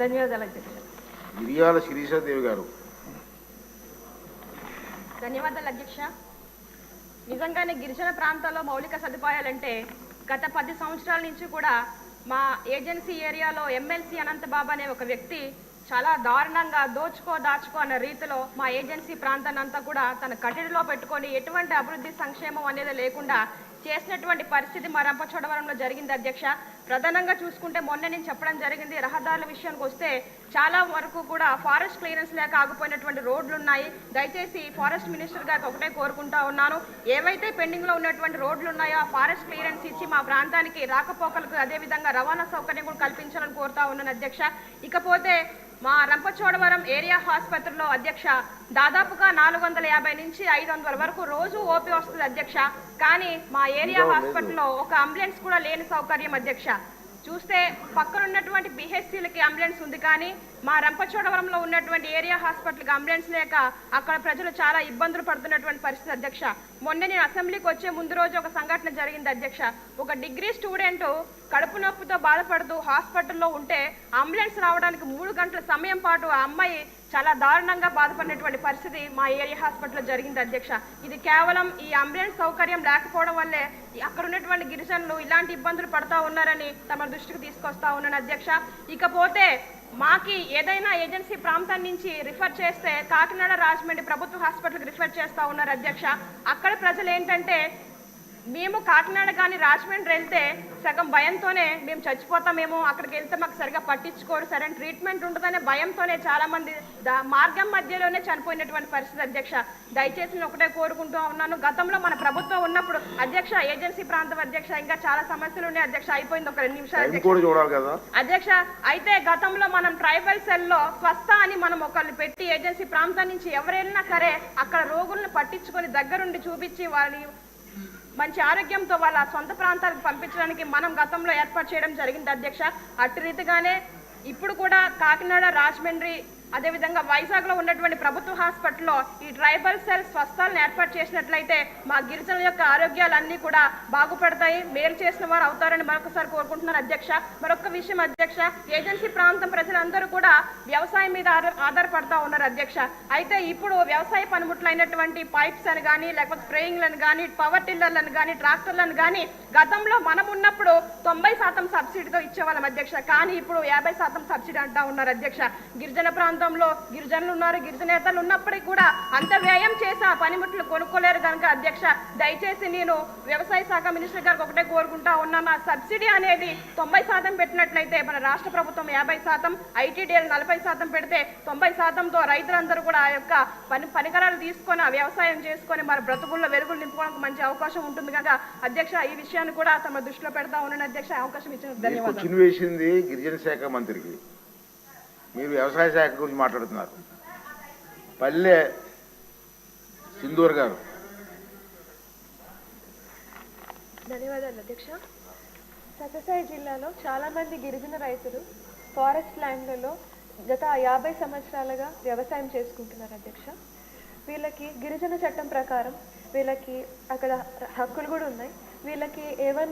ధన్యవాదాలు అధ్యక్ష మిరియాల శిరీషాదేవి గారు. ధన్యవాదాలు అధ్యక్ష. నిజంగానే గిరిజన ప్రాంతాల్లో మౌలిక సదుపాయాలంటే గత పది సంవత్సరాల నుంచి కూడా మా ఏజెన్సీ ఏరియాలో ఎమ్మెల్సీ అనంతబాబు అనే ఒక వ్యక్తి చాలా దారుణంగా దోచుకో దాచుకో అన్న రీతిలో మా ఏజెన్సీ ప్రాంతాన్ని అంతా కూడా తన కట్టడిలో పెట్టుకొని ఎటువంటి అభివృద్ధి సంక్షేమం అనేది లేకుండా చేసినటువంటి పరిస్థితి మా రంపచోడవరంలో జరిగింది అధ్యక్ష. ప్రధానంగా చూసుకుంటే మొన్న నేను చెప్పడం జరిగింది రహదారుల విషయానికి వస్తే చాలా వరకు కూడా ఫారెస్ట్ క్లియరెన్స్ లేక ఆగిపోయినటువంటి రోడ్లు ఉన్నాయి. దయచేసి ఫారెస్ట్ మినిస్టర్ గారికి ఒకటే కోరుకుంటా ఉన్నాను. ఏవైతే పెండింగ్లో ఉన్నటువంటి రోడ్లు ఉన్నాయో ఆ ఫారెస్ట్ క్లియరెన్స్ ఇచ్చి మా ప్రాంతానికి రాకపోకలకు అదేవిధంగా రవాణా సౌకర్యం కూడా కల్పించాలని కోరుతా ఉన్నాను అధ్యక్ష. ఇకపోతే మా రంపచోడవరం ఏరియా ఆసుపత్రిలో అధ్యక్ష. దాదాపుగా నాలుగు వందల యాభై నుంచి ఐదు వందల వరకు రోజు ఓపీ వస్తుంది అధ్యక్ష. కానీ మా ఏరియా హాస్పిటల్లో ఒక అంబులెన్స్ కూడా లేని సౌకర్యం అధ్యక్ష. చూస్తే పక్కన ఉన్నటువంటి పిహెచ్సిలకి అంబులెన్స్ ఉంది కానీ మా రంపచోడవరంలో ఉన్నటువంటి ఏరియా హాస్పిటల్కి అంబులెన్స్ లేక అక్కడ ప్రజలు చాలా ఇబ్బందులు పడుతున్నటువంటి పరిస్థితి అధ్యక్ష. మొన్న నేను అసెంబ్లీకి వచ్చే ముందు రోజు ఒక సంఘటన జరిగింది అధ్యక్ష. ఒక డిగ్రీ స్టూడెంట్ కడుపు నొప్పితో బాధపడుతూ హాస్పిటల్లో ఉంటే అంబులెన్స్ రావడానికి మూడు గంటల సమయం పాటు ఆ అమ్మాయి చాలా దారుణంగా బాధపడినటువంటి పరిస్థితి మా ఏరియా హాస్పిటల్లో జరిగింది అధ్యక్ష. ఇది కేవలం ఈ అంబులెన్స్ సౌకర్యం లేకపోవడం వల్లే అక్కడ ఉన్నటువంటి గిరిజనులు ఇలాంటి ఇబ్బందులు పడతా ఉన్నారని తమ దృష్టికి తీసుకొస్తా ఉన్నాను అధ్యక్ష. ఇకపోతే మాకి ఏదైనా ఏజెన్సీ ప్రాంతం నుంచి రిఫర్ చేస్తే కాకినాడ రాజమండ్రి ప్రభుత్వ హాస్పిటల్కి రిఫర్ చేస్తా ఉన్నారు అధ్యక్ష. అక్కడ ప్రజలు ఏంటంటే మేము కాకినాడ కానీ రాజమండ్రి వెళ్తే సగం భయంతోనే మేము చచ్చిపోతామేమో అక్కడికి వెళ్తే మాకు సరిగా పట్టించుకోరు సరైన ట్రీట్మెంట్ ఉంటుందనే భయంతోనే చాలా మంది దా- మార్గం మధ్యలోనే చనిపోయినటువంటి పరిస్థితి అధ్యక్ష. దయచేసి నేను ఒకటే కోరుకుంటూ ఉన్నాను. గతంలో మన ప్రభుత్వం ఉన్నప్పుడు అధ్యక్ష ఏజెన్సీ ప్రాంతం అధ్యక్ష ఇంకా చాలా సమస్యలు ఉన్నాయి అధ్యక్ష. అయిపోయింది ఒక రెండు నిమిషాలు అధ్యక్ష. అయితే గతంలో మనం ట్రైబల్ సెల్లో స్వస్థ అని మనం ఒకళ్ళు పెట్టి ఏజెన్సీ ప్రాంతం నుంచి ఎవరైనా సరే అక్కడ రోగులను పట్టించుకొని దగ్గరుండి చూపించి వారి మంచి ఆరోగ్యంతో వాళ్ళ సొంత ప్రాంతాలకు పంపించడానికి మనం గతంలో ఏర్పాటు చేయడం జరిగింది అధ్యక్ష. అటు రీతిగానే ఇప్పుడు కూడా కాకినాడ రాజమండ్రి అదేవిధంగా వైజాగ్లో ఉన్నటువంటి ప్రభుత్వ హాస్పిటల్లో ఈ ట్రైబల్ సెల్ స్వస్థాలను ఏర్పాటు చేసినట్లయితే మా గిరిజనుల యొక్క ఆరోగ్యాలన్నీ కూడా బాగుపడతాయి. మేలు చేసిన వారు అవుతారని మరొకసారి కోరుకుంటున్నారు అధ్యక్ష. మరొక విషయం అధ్యక్ష ఏజెన్సీ ప్రాంతం ప్రజలందరూ కూడా వ్యవసాయం మీద ఆధారపడతా ఉన్నారు అధ్యక్ష. అయితే ఇప్పుడు వ్యవసాయ పనిముట్లు అయినటువంటి పైప్స్ అని కానీ లేకపోతే స్ప్రేయింగ్లను కానీ పవర్ టిల్లర్లను కానీ ట్రాక్టర్లను కానీ గతంలో మనం ఉన్నప్పుడు తొంభై శాతం సబ్సిడీతో ఇచ్చేవాళ్ళం అధ్యక్ష. కానీ ఇప్పుడు యాభై శాతం సబ్సిడీ అంటా ఉన్నారు అధ్యక్ష. గిరిజన ప్రాంతంలో గిరిజనులు ఉన్నారు గిరిజనేతలు ఉన్నప్పటికీ కూడా అంత వ్యయం చేసి ఆ పనిముట్లు కొనుక్కోలేరు కనుక అధ్యక్ష. దయచేసి నేను వ్యవసాయ శాఖ మినిస్టర్ గారికి ఒకటే కోరుకుంటా ఉన్నాను. ఆ సబ్సిడీ అనేది తొంభై శాతం పెట్టినట్లయితే మన రాష్ట్ర ప్రభుత్వం యాభై శాతం ఐటీడీఎల్ నలభై శాతం పెడితే తొంభై శాతంతో రైతులందరూ కూడా ఆ యొక్క పని పరికరాలు తీసుకొని ఆ వ్యవసాయం చేసుకొని మన బ్రతుకుల్లో వెలుగులు నింపుకోవడానికి మంచి అవకాశం ఉంటుంది కనుక అధ్యక్ష ఈ విషయం విషయాన్ని కూడా తమ దృష్టిలో పెడతా ఉన్నాను అధ్యక్ష అవకాశం ఇచ్చిన ధన్యవాదాలు. క్వశ్చన్ వేసింది గిరిజన శాఖ మంత్రికి. మీరు వ్యవసాయ శాఖ గురించి మాట్లాడుతున్నారు. పల్లె సింధూర్ గారు. ధన్యవాదాలు అధ్యక్ష. సత్యసాయి జిల్లాలో చాలా మంది గిరిజన రైతులు ఫారెస్ట్ ల్యాండ్లలో గత యాభై సంవత్సరాలుగా వ్యవసాయం చేసుకుంటున్నారు అధ్యక్ష. వీళ్ళకి గిరిజన చట్టం ప్రకారం వీళ్ళకి అక్కడ హక్కులు కూడా ఉన్నాయి. వీళ్ళకి ఏమన్నా